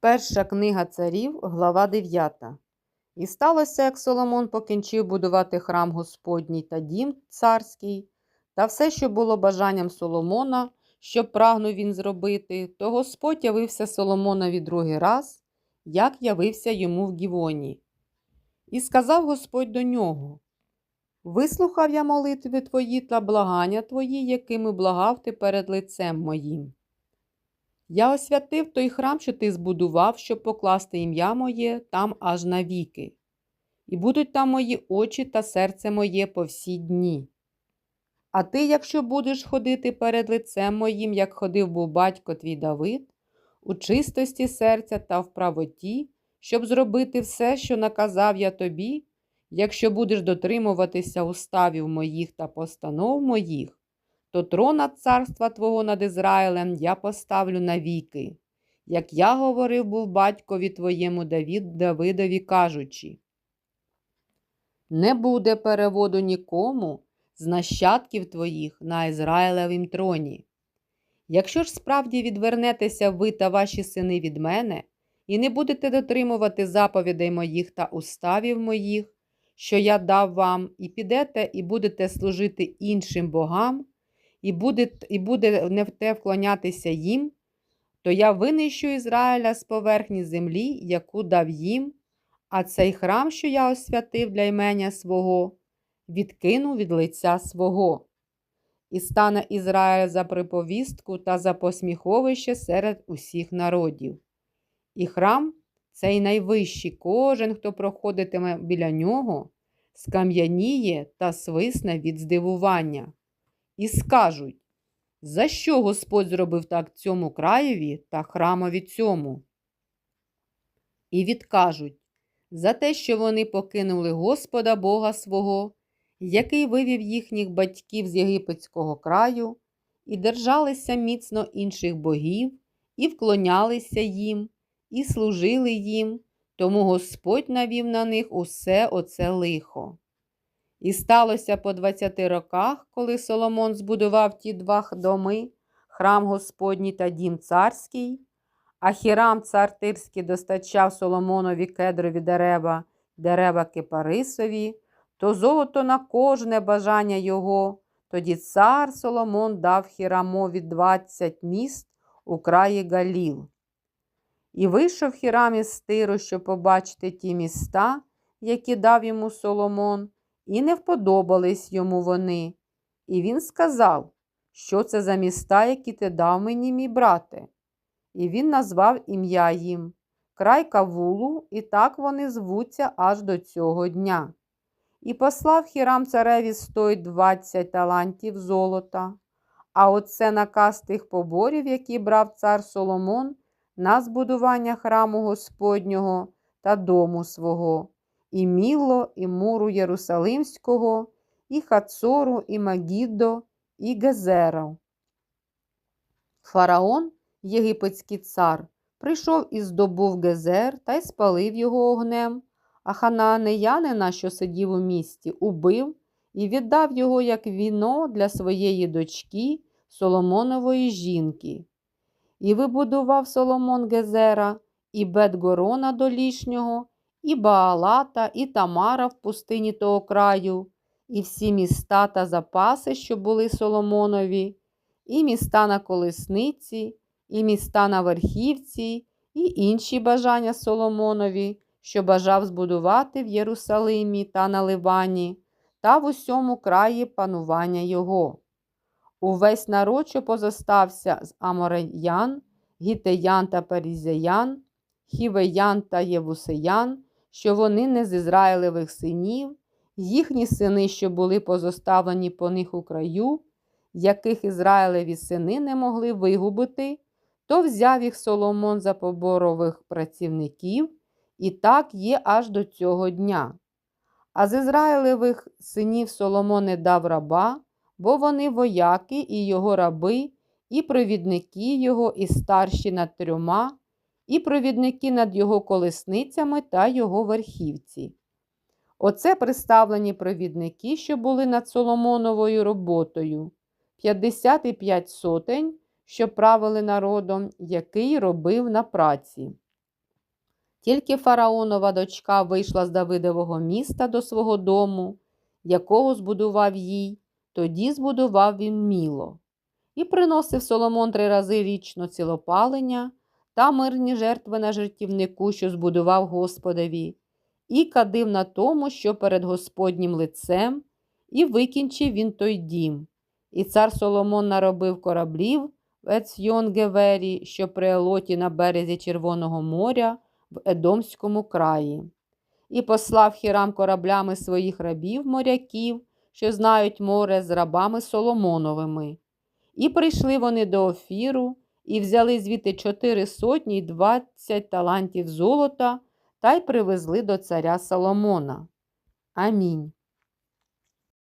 Перша книга царів, глава 9. І сталося, як Соломон покінчив будувати храм Господній та дім царський, та все, що було бажанням Соломона, що прагнув він зробити, то Господь явився Соломонові другий раз, як явився йому в Гівоні. І сказав Господь до нього: Вислухав я молитви твої та благання твої, якими благав ти перед лицем моїм. Я освятив той храм, що ти збудував, щоб покласти ім'я моє там аж навіки, і будуть там мої очі та серце моє по всі дні. А ти, якщо будеш ходити перед лицем моїм, як ходив був батько твій Давид, у чистості серця та в правоті, щоб зробити все, що наказав я тобі, якщо будеш дотримуватися уставів моїх та постанов моїх, то трона царства Твого над Ізраїлем я поставлю навіки, як я говорив був батькові твоєму Давід, Давидові, кажучи. Не буде переводу нікому з нащадків твоїх на Ізраїлевім троні. Якщо ж справді відвернетеся ви та ваші сини від мене, і не будете дотримувати заповідей моїх та уставів моїх, що я дав вам, і підете, і будете служити іншим богам, і буде, і буде не в те вклонятися їм, то я винищу Ізраїля з поверхні землі, яку дав їм, а цей храм, що я освятив для імення свого, відкину від лиця свого. І стане Ізраїль за приповістку та за посміховище серед усіх народів. І храм цей найвищий, кожен, хто проходитиме біля нього, скам'яніє та свисне від здивування і скажуть, за що Господь зробив так цьому краєві та храмові цьому? І відкажуть за те, що вони покинули Господа Бога свого, який вивів їхніх батьків з єгипетського краю, і держалися міцно інших богів, і вклонялися їм, і служили їм, тому Господь навів на них усе оце лихо. І сталося по двадцяти роках, коли Соломон збудував ті два доми, храм Господній та дім царський, а Хірам цар Тирський достачав Соломонові кедрові дерева, дерева кипарисові, то золото на кожне бажання його. Тоді цар Соломон дав Хірамові двадцять міст у краї Галіл. І вийшов Хірам із Тиру, щоб побачити ті міста, які дав йому Соломон і не вподобались йому вони. І він сказав, що це за міста, які ти дав мені, мій брате. І він назвав ім'я їм край Кавулу, і так вони звуться аж до цього дня. І послав хірам цареві стой двадцять талантів золота. А оце наказ тих поборів, які брав цар Соломон на збудування храму Господнього та дому свого і Міло, і Муру Єрусалимського, і Хацору, і Магіддо, і Гезера. Фараон, єгипетський цар, прийшов і здобув Гезер та й спалив його огнем, а ханаанеянина, що сидів у місті, убив і віддав його як віно для своєї дочки Соломонової жінки. І вибудував Соломон Гезера і Бетгорона долішнього, і Баалата, і Тамара в пустині того краю, і всі міста та запаси, що були Соломонові, і міста на колесниці, і міста на верхівці, і інші бажання Соломонові, що бажав збудувати в Єрусалимі та на Ливані, та в усьому краї панування його. Увесь народ, що позостався з Амореян, Гітеян та Перізеян, Хівеян та Євусеян, що вони не з Ізраїлевих синів, їхні сини, що були позоставлені по них у краю, яких Ізраїлеві сини не могли вигубити, то взяв їх Соломон за поборових працівників, і так є аж до цього дня. А з Ізраїлевих синів Соломон не дав раба, бо вони вояки і його раби, і провідники його, і старші над трьома і провідники над його колесницями та його верхівці. Оце представлені провідники, що були над Соломоновою роботою, 55 сотень, що правили народом, який робив на праці. Тільки фараонова дочка вийшла з Давидового міста до свого дому, якого збудував їй, тоді збудував він міло. І приносив Соломон три рази річно цілопалення та мирні жертви на жертівнику, що збудував Господові, і кадив на тому, що перед Господнім лицем, і викінчив він той дім. І цар Соломон наробив кораблів в Ецьйон-Гевері, що при Елоті на березі Червоного моря в Едомському краї. І послав Хірам кораблями своїх рабів моряків, що знають море з рабами Соломоновими. І прийшли вони до Офіру, і взяли звідти чотири сотні й двадцять талантів золота та й привезли до царя Соломона. Амінь.